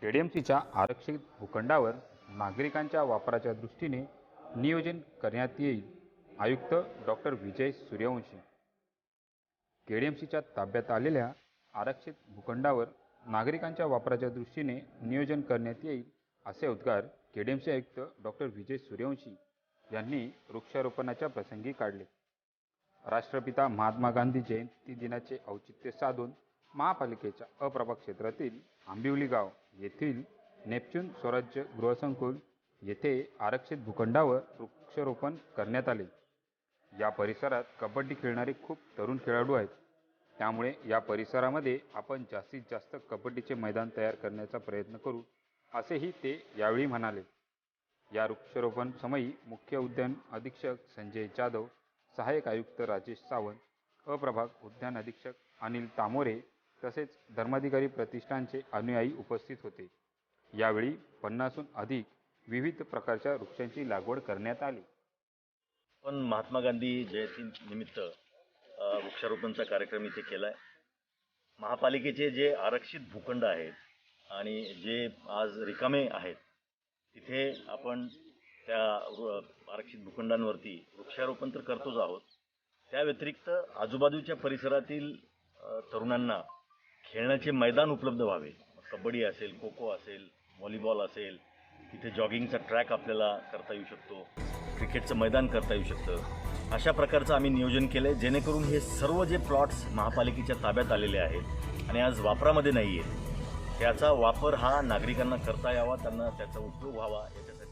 केडीएमसीच्या आरक्षित भूखंडावर नागरिकांच्या वापराच्या दृष्टीने नियोजन करण्यात येईल आयुक्त डॉक्टर विजय सूर्यवंशी. केडीएमसीच्या ताब्यात आलेल्या आरक्षित भूखंडावर नागरिकांच्या वापराच्या दृष्टीने नियोजन करण्यात येईल असे उद्गार केडीएमसी आयुक्त डॉक्टर विजय सूर्यवंशी यांनी वृक्षारोपणाच्या प्रसंगी काढले. राष्ट्रपिता महात्मा गांधी जयंती दिनाचे औचित्य साधून महापालिकेच्या अप्रभाग क्षेत्रातील आंबिवली गाव येथील नेपच्यून स्वराज्य गृहसंकुल येथे आरक्षित भूखंडावर वृक्षारोपण करण्यात आले. या परिसरात कबड्डी खेळणारे खूप तरुण खेळाडू आहेत. त्यामुळे या परिसरामध्ये आपण जास्तीत जास्त कबड्डीचे मैदान तयार करण्याचा प्रयत्न करू असेही ते यावेळी म्हणाले. या वृक्षारोपण समयी मुख्य उद्यान अधीक्षक संजय जाधव सहाय्यक आयुक्त राजेश सावंत अप्रभाग उद्यान अधीक्षक अनिल तामोरे तसेच धर्माधिकारी प्रतिष्ठानचे अनुयायी उपस्थित होते. यावेळी पन्नासहून अधिक विविध प्रकारच्या वृक्षांची लागवड करण्यात आली. पण महात्मा गांधी जयंती निमित्त वृक्षारोपणचा कार्यक्रम इथे केला आहे महापालिकेचे जे आरक्षित भूखंड आहेत आणि जे आज रिकामे आहेत तिथे आपण त्या आरक्षित भूखंडांवरती वृक्षारोपण तर करतोच आहोत. त्या व्यतिरिक्त आजूबाजूच्या परिसरातील तरुणांना खेळण्याचे मैदान उपलब्ध व्हावे. कबड्डी असेल खो खो असेल व्हॉलीबॉल असेल तिथे जॉगिंगचा ट्रॅक आपल्याला करता येऊ शकतो क्रिकेटचं मैदान करता येऊ शकतं. अशा प्रकारचं आम्ही नियोजन केलं आहे जेणेकरून हे सर्व जे प्लॉट्स महापालिकेच्या ताब्यात आलेले आहेत आणि आज वापरामध्ये नाही आहेत त्याचा वापर हा नागरिकांना करता यावा त्यांना त्याचा उपयोग व्हावा याच्यासाठी